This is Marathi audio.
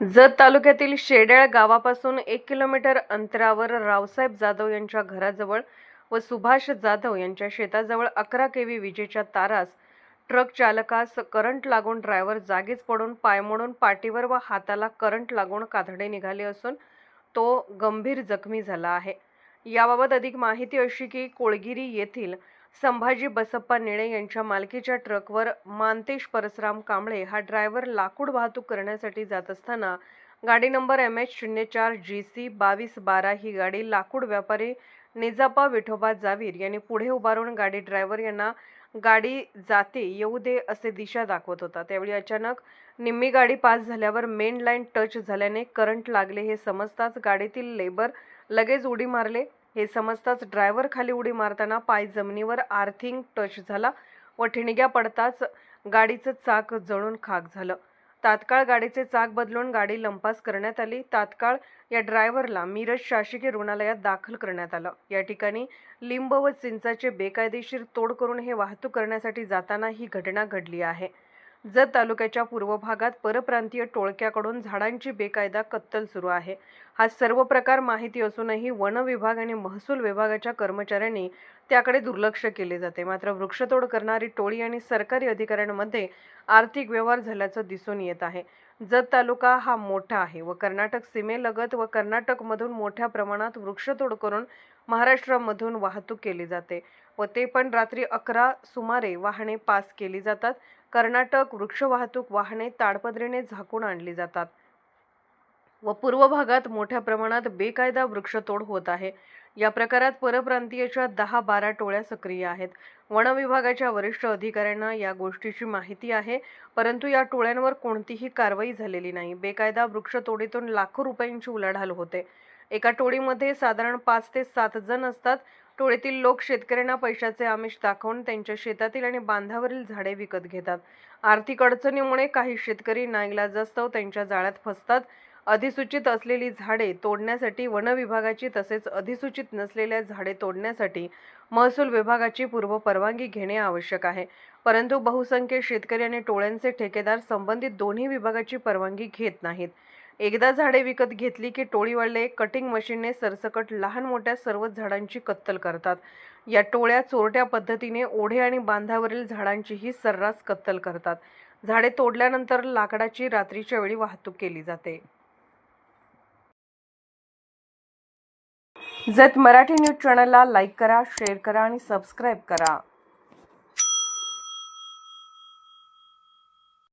जत तालुक्यातील शेड्याळ गावापासून एक किलोमीटर अंतरावर रावसाहेब जाधव यांच्या घराजवळ व सुभाष जाधव यांच्या शेताजवळ अकरा केवी विजेच्या तारास ट्रक चालकास करंट लागून ड्रायव्हर जागीच पडून पाय मोडून पाठीवर व हाताला करंट लागून कातडे निघाले असून तो गंभीर जखमी झाला आहे. याबाबत अधिक माहिती अशी की कोळगिरी येथील संभाजी बसप्पा निळे यांच्या मालकीच्या ट्रकवर मानतेश परसराम कांबळे हा ड्रायव्हर लाकूड वाहतूक करण्यासाठी जात असताना गाडी नंबर एम एच शून्य चार जी सी बावीस बारा ही गाडी लाकूड व्यापारी निजापा विठोबा जावीर यांनी पुढे उभारून गाडी ड्रायव्हर यांना गाडी जाते येऊ दे असे दिशा दाखवत होता. त्यावेळी अचानक निम्मी गाडी पास झाल्यावर मेन लाईन टच झाल्याने करंट लागले. हे समजताच गाडीतील लेबर लगेच उडी मारले. हे समजताच ड्रायव्हर खाली उडी मारताना पाय जमिनीवर आर्थिंग टच झाला व ठिणग्या पडताच गाडीचं चाक जळून खाक झालं. तात्काळ गाडीचे चाक बदलून गाडी लंपास करण्यात आली. तात्काळ या ड्रायव्हरला मिरज शासकीय रुग्णालयात दाखल करण्यात आलं. या ठिकाणी लिंब व चिंचाचे बेकायदेशीर तोड करून हे वाहतूक करण्यासाठी जाताना ही घटना घडली आहे. जत तालुक्याच्या पूर्व भागात परप्रांतीय टोळक्याकडून झाडांची बेकायदा कत्तल सुरू आहे. हा सर्व प्रकार माहिती असूनही वन विभाग आणि महसूल विभागाच्या कर्मचाऱ्यांनी त्याकडे दुर्लक्ष केले जाते. मात्र वृक्षतोड करणारी टोळी आणि सरकारी अधिकाऱ्यांमध्ये आर्थिक व्यवहार झाल्याचं दिसून येत आहे. जत तालुका हा मोठा आहे व कर्नाटक सीमेलगत व कर्नाटकमधून मोठ्या प्रमाणात वृक्षतोड करून महाराष्ट्रामधून वाहतूक केली जाते व ते पण रात्री अकरा सुमारे वाहने पास केली जातात. कर्नाटक वृक्ष वाहतूक वाहने ताडपदरीने झाकून आणली जातात. व पूर्व भागात मोठ्या प्रमाणात बेकायदा वृक्षतोड होत आहे. या प्रकारात परप्रांतीयच्या दहा बारा टोळ्या सक्रिय आहेत. वन विभागाच्या वरिष्ठ अधिकाऱ्यांना या गोष्टीची माहिती आहे. परंतु या टोळ्यांवर कोणतीही कारवाई झालेली नाही. बेकायदा वृक्षतोडीतून लाखो रुपयांची उलाढाल होते. एका टोळीमध्ये साधारण पाच ते सात जण असतात. टोळीतील लोक शेतकऱ्यांना पैशाचे आमिष दाखवून त्यांच्या शेतातील आणि बांधावरील झाडे विकत घेतात. आर्थिक अडचणीमुळे काही शेतकरी नाईलाजास्तव त्यांच्या जाळ्यात फसतात. अधिसूचित असलेली झाडे तोडण्यासाठी वन विभागाची तसेच अधिसूचित नसलेल्या झाडे तोडण्यासाठी महसूल विभागाची पूर्व परवानगी घेणे आवश्यक आहे. परंतु बहुसंख्य शेतकरी आणि टोळ्यांचे ठेकेदार संबंधित दोन्ही विभागाची परवानगी घेत नाहीत. एकदा झाडे विकत घेतली की टोळीवाले कटिंग मशीनने सरसकट लहान मोठ्या सर्वच झाडांची कत्तल करतात. या टोळ्या चोरट्या पद्धतीने ओढे आणि बांधावरील झाडांचीही सर्रास कत्तल करतात. झाडे तोडल्यानंतर लाकडाची रात्रीच्या वेळी वाहतूक केली जाते. जत मराठी न्यूज चॅनलला लाईक करा शेअर करा आणि सबस्क्राईब करा.